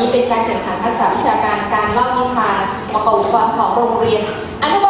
นี้เป็นการแข่งขันทัษาวิชาการการเล่านิทานประกอบอุปกรณ์ของโรงเรียนอนุบาล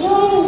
don't